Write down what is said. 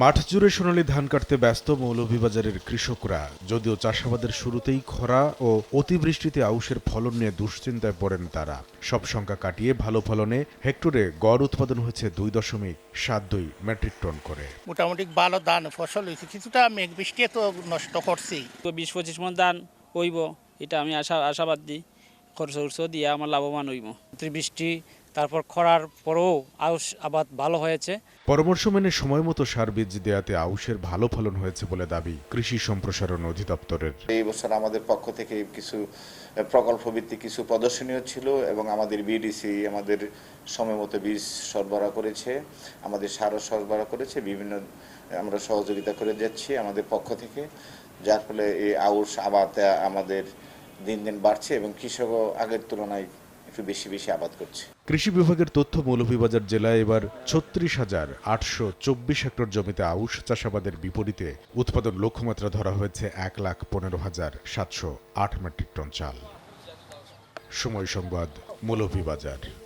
মাঠ জুড়ে সোনালী ধান কাটতে ব্যস্ত মৌলভীবাজারের কৃষকরা যদিও চাষাবাদের শুরুতেই খরা ও অতিবৃষ্টিতে আউশের ফলন নিয়ে দুশ্চিন্তায় পড়েন তারা। সব সংখ্যা কাটিয়ে ভালো ফলনে হেক্টরে গড় উৎপাদন হয়েছে দুই দশমিক সাত দুই মেট্রিক টন করে। মোটামুটি ভালো ধান ফসল হয়েছে কিছুটা মেঘ বৃষ্টি তো নষ্ট করছি। তো বিশ পঁচিশ মন ধান হইব এটা আমি আশা আশাবাদ দিই। খরচ উর্চ দিয়ে আমার লাভবান হইব। বৃষ্টি তারপর খরার পরেও আউশ আবাদ ভালো হয়েছে। পরামর্শ মেনে সময় মতো সার বীজ দেওয়াতে আউশের ভালো ফলন হয়েছে বলে দাবি কৃষি সম্প্রসারণ অধিদপ্তরের। এই বছর আমাদের পক্ষ থেকে কিছু প্রকল্প ভিত্তিক কিছু প্রদর্শনীয় ছিল এবং আমাদের বিডিসি আমাদের সময় মতো বীজ সরবরাহ করেছে আমাদের সারও সরবরাহ করেছে বিভিন্ন আমরা সহযোগিতা করে যাচ্ছি আমাদের পক্ষ থেকে যার ফলে এই আউশ আবাদ আমাদের দিন দিন বাড়ছে এবং কৃষকও আগের তুলনায় একটু বেশি বেশি আবাদ কৃষি বিভাগের তথ্য মৌলভীবাজার জেলায় এবার ছত্রিশ হাজার আটশো চব্বিশ হেক্টর জমিতে আউশ চাষাবাদের বিপরীতে উৎপাদন লক্ষ্যমাত্রা ধরা হয়েছে এক লাখ পনেরো হাজার সাতশো আট মেট্রিক টন চাল। সময় সংবাদ, মৌলভীবাজার।